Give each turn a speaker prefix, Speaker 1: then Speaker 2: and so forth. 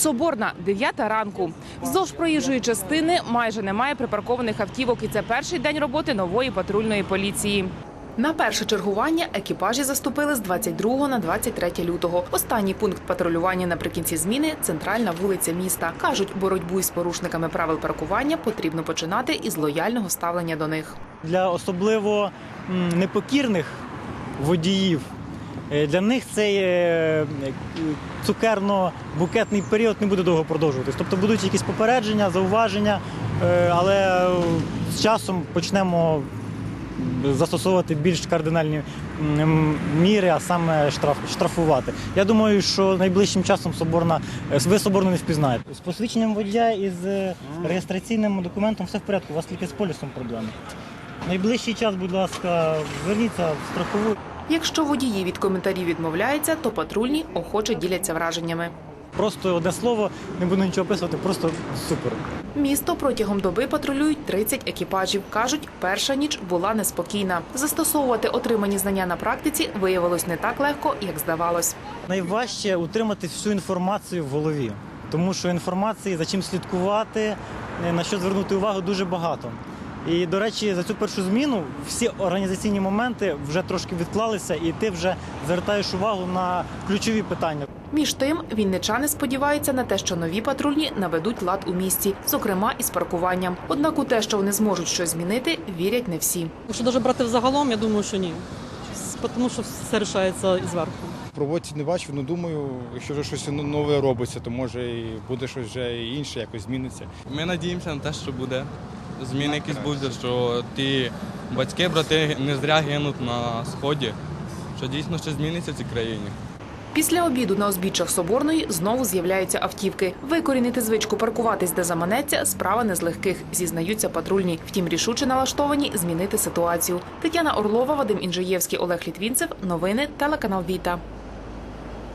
Speaker 1: Соборна, 9 ранку. Вздовж проїжджої частини майже немає припаркованих автівок, і це перший день роботи нової патрульної поліції. На перше чергування екіпажі заступили з 22 на 23 лютого. Останній пункт патрулювання наприкінці зміни центральна вулиця міста. кажуть, боротьбу із порушниками правил паркування потрібно починати із лояльного ставлення до них.
Speaker 2: Для особливо непокірних водіїв. Е, Для них цей е, цукерно-букетний період не буде довго продовжуватись. Тобто будуть якісь попередження, зауваження, е, але з часом почнемо застосовувати більш кардинальні міри, а саме штраф, штрафувати. Я думаю, що найближчим часом соборна ви соборну не впізнаєте. З посвідченням водія і з реєстраційним документом все в порядку. У вас тільки з полісом проблеми. Найближчий час, будь ласка, зверніться в страхову.
Speaker 1: Якщо водії від коментарів відмовляються, то патрульні охоче діляться враженнями.
Speaker 2: Просто одне слово, не буду нічого описувати, просто супер.
Speaker 1: Місто протягом доби патрулюють 30 екіпажів. кажуть, перша ніч була неспокійна. Застосовувати отримані знання на практиці виявилось не так легко, як здавалось.
Speaker 2: Найважче утримати всю інформацію в голові, тому що інформації за чим слідкувати, на що звернути увагу дуже багато. І, до речі, за цю першу зміну всі організаційні моменти вже трошки відклалися, і ти вже звертаєш увагу на ключові питання.
Speaker 1: Між тим, вінничани сподіваються на те, що нові патрульні наведуть лад у місті, зокрема із паркуванням. Однак у те, що вони зможуть щось змінити, вірять не всі.
Speaker 3: Якщо даже брати взагалом, я думаю, що ні. Тому що все рішається зверху.
Speaker 4: В роботі не бачив, але думаю, якщо вже щось нове робиться, то може і буде щось вже інше, якось зміниться.
Speaker 5: Ми надіємося на те, що буде. Зміни якісь будуть, що ті батьки, брати не зря гинуть на сході, що дійсно щось зміниться в цій країні.
Speaker 1: Після обіду на узбіччях Соборної знову з'являються автівки. Викорінити звичку паркуватись, де заманеться, справа не з легких, зізнаються патрульні. Втім, рішуче налаштовані змінити ситуацію. Тетяна Орлова, Вадим Інжиєвський, Олег Літвінцев. Новини телеканал Віта.